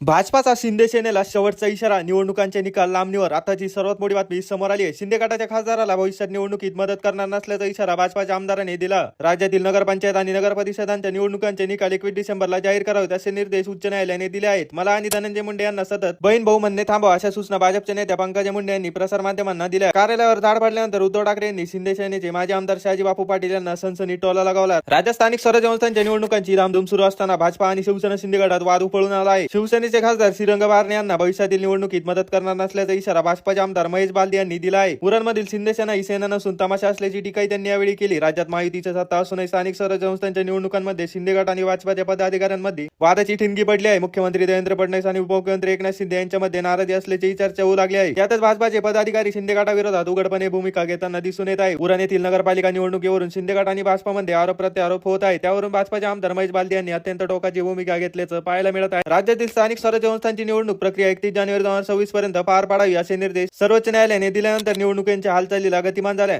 भाजपाचा शिंदे सेनेला शेवटचा इशारा. निवडणुकांचे निकाल लांबणीवर आताची सर्वात मोठी बातमी समोर आली आहे. शिंदे गटाच्या खासदाराला भविष्यात निवडणुकीत मदत करणार नसल्याचा इशारा भाजपाच्या आमदारांनी दिला. राज्यातील नगरपंचायत आणि नगर परिषदांच्या निवडणुकांचे निकाल एकवीस डिसेंबरला जाहीर करावेत असे निर्देश उच्च न्यायालयाने दिले आहेत. मला आणि धनंजय मुंडे यांना सतत बहीण भाऊ म्हणणे थांबवा अशा सूचना भाजपच्या नेत्या पंकजा मुंडे यांनी प्रसारमाध्यमांना दिल्या. कार्यालयावर धाड पडल्यानंतर उद्धव ठाकरे यांनी शिंदे सेनेचे माजी आमदार शहाजी बापू पाटील यांना सनसनी टोला लगावला. राज्य स्थानिक स्वराज्य संस्थांच्या निवडणुकांची धामधूम सुरू असताना भाजपा आणि शिवसेना शिंदे गटात वाद उफळून आला आहे. शिवसेने शिवसेनेचे खासदार श्रीरंग बारणे यांना भविष्यातील निवडणुकीत मदत करणार नसल्याचा इशारा भाजपाचे आमदार महेश बालदी यांनी दिला आहे. उरणमधील शिंदे सेना ही सेना नसून तमाशा असल्याची टीकाही त्यांनी यावेळी केली. राज्यात महायुतीच्या सत्ता असूनही स्थानिक स्वराज्य संस्थांच्या निवडणुकांमध्ये शिंदे गट आणि भाजपाच्या पदाधिकाऱ्यांमध्ये वादाची ठिणगी पडली आहे. मुख्यमंत्री देवेंद्र फडणवीस आणि उपमुख्यमंत्री एकनाथ शिंदे यांच्यामध्ये नाराजी असल्याची चर्चा होऊ लागली आहे. त्यातच भाजपाचे पदाधिकारी शिंदे गटाविरोधात उघडपणे भूमिका घेताना दिसून येत आहे. उरण येथील नगरपालिका निवडणुकीवरून शिंदे गट आणि भाजपामध्ये आरोप प्रत्यारोप होत आहे. त्यावरून भाजपाचे आमदार महेश बालदी यांनी अत्यंत टोकाची भूमिका घेतल्याचं पाहायला मिळत आहे. राज्यातील स्थानिक स्थानिक स्वराज्य संस्थांची निवडणूक प्रक्रिया एकतीस जानेवारी दोन हजार सव्वीस पर्यंत पार पाडावी असे निर्देश सर्वोच्च न्यायालयाने दिल्यानंतर निवडणुकींच्या हालचालीला गतिमान झाल्या